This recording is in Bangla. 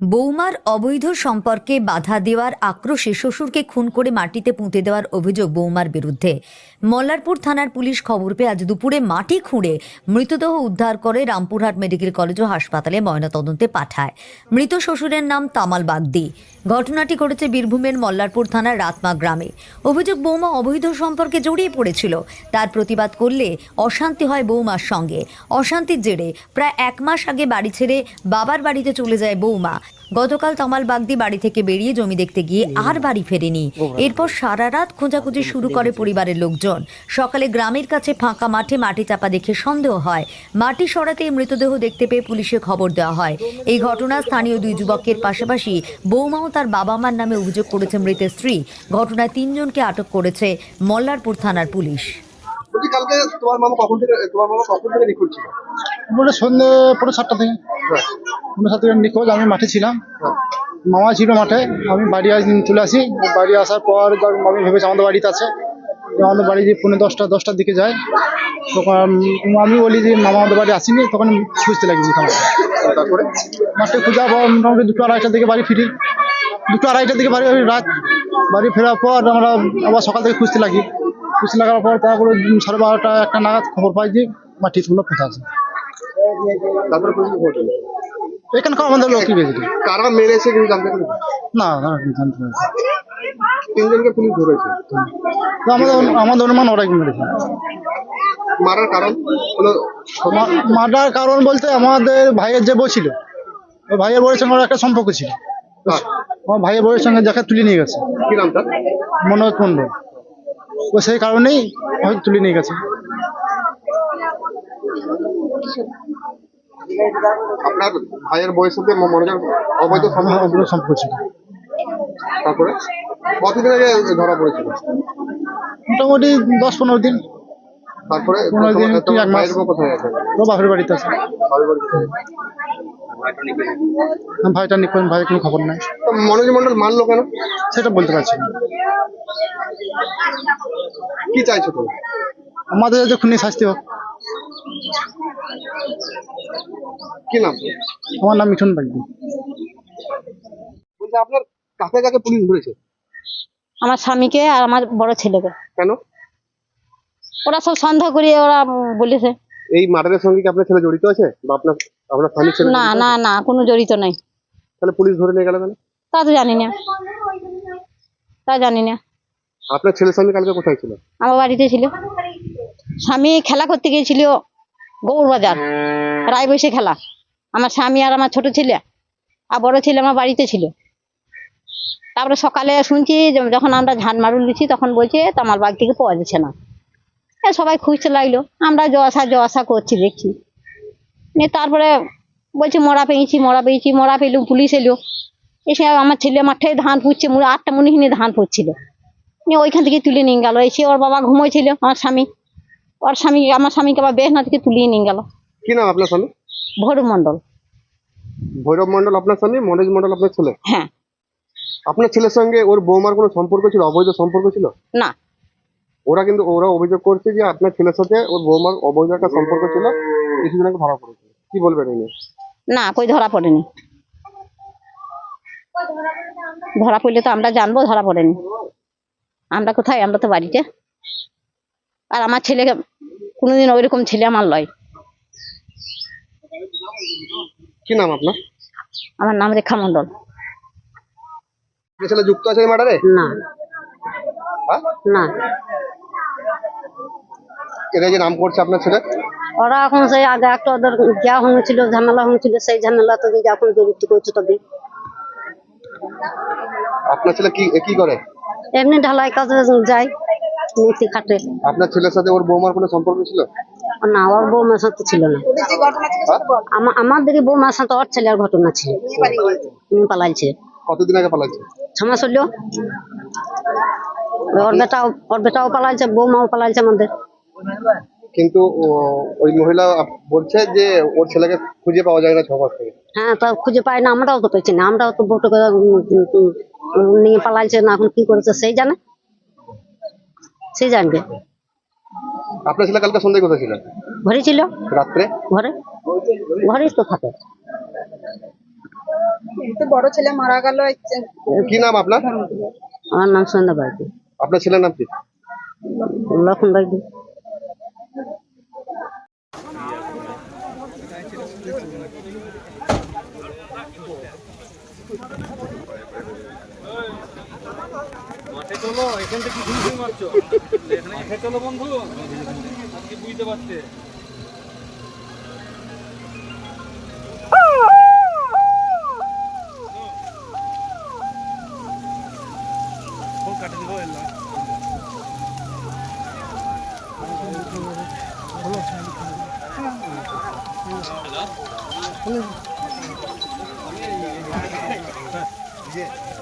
বৌমার অবৈধ সম্পর্কে বাধা দেওয়ার আক্রোশে শ্বশুরকে খুন করে মাটিতে পুঁতে দেওয়ার অভিযোগ বৌমার বিরুদ্ধে। মল্লারপুর থানার পুলিশ খবর পেয়ে আজ দুপুরে মাটি খুঁড়ে মৃতদেহ উদ্ধার করে রামপুরহাট মেডিকেল কলেজ ও হাসপাতালে ময়নাতদন্তে পাঠায়। মৃত শ্বশুরের নাম তামাল বাগদি। ঘটনাটি ঘটেছে বীরভূমের মল্লারপুর থানার রাতমা গ্রামে। অভিযোগ, বৌমা অবৈধ সম্পর্কে জড়িয়ে পড়েছিল। তার প্রতিবাদ করলে অশান্তি হয় বৌমার সঙ্গে। অশান্তির জেরে প্রায় এক মাস আগে বাড়ি ছেড়ে বাবার বাড়িতে চলে যায় বৌমা। গতকাল তামাল বাগদি বাড়ি থেকে বেরিয়ে জমি দেখতে গিয়ে আর বাড়ি ফেরেনি। এরপর সারা রাত খোঁজাখুঁজি শুরু করে পরিবারের লোকজন। সকালে গ্রামের কাছে ফাঁকা মাঠে মাটি চাপা দেখে সন্দেহ হয়। মাটি সরাতে মৃতদেহ দেখতে পেয়ে পুলিশে খবর দেওয়া হয়। এই ঘটনা স্থানীয় দুই যুবকের পাশাপাশি বৌমাও তার বাবা মার নামে অভিযোগ করেছে মৃতের স্ত্রী। ঘটনায় তিনজনকে আটক করেছে মল্লারপুর থানার পুলিশ। কালকে তোমার মামা কখন থেকে তোমার মামা কখন থেকে নিখোঁজ ছিল? মোটামুটি সন্ধ্যে পনেরো সাতটা থেকে। পনেরো সাতটা থেকে নিখোঁজ আমি মাঠে ছিলাম। মামা ছিল মাঠে আমি বাড়ি আজ চলে আসি। বাড়ি আসার পর আমি ভেবেছি আমাদের বাড়িতে আছে আমাদের বাড়ি যে পনেরো দশটা দশটার দিকে যায়। তখন আমি বলি যে মামা আমাদের বাড়ি আসেনি তখন খুঁজতে লাগি তারপরে? মাঠে খোঁজার পর মোটামুটি দুটো আড়াইটার দিকে বাড়ি ফিরি। দুটো আড়াইটার দিকে বাড়ি রাত বাড়ি ফেরার পর আমরা আবার সকাল থেকে খুঁজতে লাগি। খুঁজতে লাগার পর তারপরে সাড়ে বারোটা একটা নাগাদ খবর পাই যে মাটি তুলো কোথা আছে। তারপরে পুলিশ খবর পেল। এখানকার আমাদের লোকই বেশি? কারা মেরেছে কিন্তু জানতে পারবে? না না, জানতে তিনজনকে পুলিশ ধরেছে। তো আমাদের আমাদের অনুমান ওরাই মেরেছে। মারার কারণ মা- মারার কারণ বলতে আমাদের ভাইয়ের যে বউ ছিল ওই ভাইয়ের বউয়ের সঙ্গে ওর একটা সম্পর্ক ছিল। আমার ভাইয়ের বউয়ের সঙ্গে যাকে তুলে নিয়ে গেছে। কি নাম তার মনোজ মণ্ডল। ও সেই কারণেই তুলে নিয়ে গেছে। আপনার ভাইয়ের বয়সের সাথে ম- অবৈধ সম্পর্ক সম্পর্ক ছিল। তারপরে? কতদিন আগে ধরা পড়েছিল? মোটামুটি দশ পনেরো দিন। তারপরে পনেরো দিন তোমার- কি তোমার এক মাস? কোথায় আছে? বাপের বাড়িতে আছে। ভাইটা নিখোঁজ ভাইয়ের কোনো খবর নাই। মনোজ মন্ডল মারলো কেন? সেটা বলতে পারছি না। কি চাইছো তুমি? আমাদের যাতে খুনি শাস্তি হোক। কি নাম? আমার নাম মিঠুন বাগদি বলছি আপনার কাকে কাকে পুলিশ ধরেছে? আমার স্বামীকে আর আমার বড় ছেলেকে। কেন? ওরা সব সন্দেহ করে ওরা বলেছে। এই মার্ডারের সঙ্গে কি আপনার ছেলে জড়িত আছে? বা আপনার আপনার স্বামীর ছেলে না না না কোনো জড়িত নাই। তাহলে পুলিশ ধরে নিয়ে গেল কেন? তা তো জানি না। তা জানি না। আপনার ছেলে স্বামী কালকে কোথায় ছিল? আমার বাড়িতে ছিল। স্বামী খেলা করতে গিয়েছিল গৌর বাজার রায় বসে খেলা। আমার স্বামী আর আমার ছোট ছেলে আর বড় ছেলে আমার বাড়িতে ছিল। তারপরে সকালে শুনছি যখন আমরা ঝান মারুল দিচ্ছি তখন বলছে তামার বাগ থেকে পাওয়া যাচ্ছে না। এ সবাই খুঁজতে লাগল। আমরা জসা জসা করছি দেখছি। নিয়ে তারপরে বলছে মরা পেয়েছি মরা পেয়েছি মরা পেলুম পুলিশ এলো। এসে আমার ছেলে মাঠে ধান পুঁতছে মুড়ে আটটা মনিহিনে ধান পুঁতছিল। নিয়ে ওইখান থেকে তুলে নিয়ে গেল। এসে ওর বাবা ঘুমোইছিল আমার স্বামী। ওর স্বামী আমার স্বামীকে আবার বেহনা থেকে তুলিয়ে নিয়ে গেল। কি নাম আপনার স্বামী? ভৈরব মন্ডল ভৈরব মন্ডল আপনার স্বামী মনোজ মন্ডল আপনার ছেলে? হ্যাঁ। আপনার ছেলের সঙ্গে ওর বৌমার কোনো সম্পর্ক ছিল অবৈধ সম্পর্ক ছিল? না। ওরা কিন্তু ওরা অভিযোগ করছে যে আপনার ছেলের সাথে ওর বৌমার অবৈধ একটা সম্পর্ক ছিল কিছুদিন আগে ধরা পড়েছিল কি বলবেন এই নিয়ে? না কই ধরা পড়েনি। ধরা পড়লে তো আমরা জানব ধরা পড়েনি। আমরা কোথায়? আমরা তো বাড়িতে। আর আমার ছেলেকে কোনোদিন ওইরকম ছেলে আমার লয়। কি নাম আপনার? আমার নাম রেখা আপনার ছেলে যুক্ত আছে এই মার্ডারে? না। হ্যাঁ? না। এরা যে নাম করছে আপনার ছেলে? ওরা এখন সেই আগে একটা ওদের যা হয়েছিল ঝামেলা হয়েছিল সেই ঝামেলা তো যে এখন জড়িত করছে তবে। আপনার ছেলে কি কি করে? এমনি ঢালাই কাজে যায়। নীতি খাটে। আপনার ছেলের সাথে ওর বৌমার কোনো সম্পর্ক ছিল? না ওর বৌমার সাথে ছিল না? আমাদের বৌমার সাথে ওর ছেলের ঘটনা ছিল। পালাইছে। কতদিন আগে পালাচ্ছে ছ মাস হলো। ওর বেটাও ওর বেটাও পালাইছে বৌমাও পালাইছে আমাদের। কিন্তু ওই মহিলা বলছে যে ওর ছেলেকে খুঁজে পাওয়া যায় না ছ মাস থেকে। হ্যাঁ তা খুঁজে পাই না আমরাও তো পেয়েছি না আমরাও তো বউটা নিয়ে পালাইছে না এখন কি করেছে সেই জানে। সে জানবে। আপনার ছেলে কালকে সন্ধ্যায় কোথায় ছিল? ঘরে ছিল? রাত্রে? ঘরে। ঘরেই তো থাকে। বড় ছেলে মারা গেল কি নাম আপনার? আমার নাম সন্ধ্যা বাইদি আপনার ছেলের নাম কি? লক্ষণ বাইদি এখান থেকে ঘুরঘুর মারছো মাঠে চলো বন্ধু আজকে বুঝতে পারছে Yeah.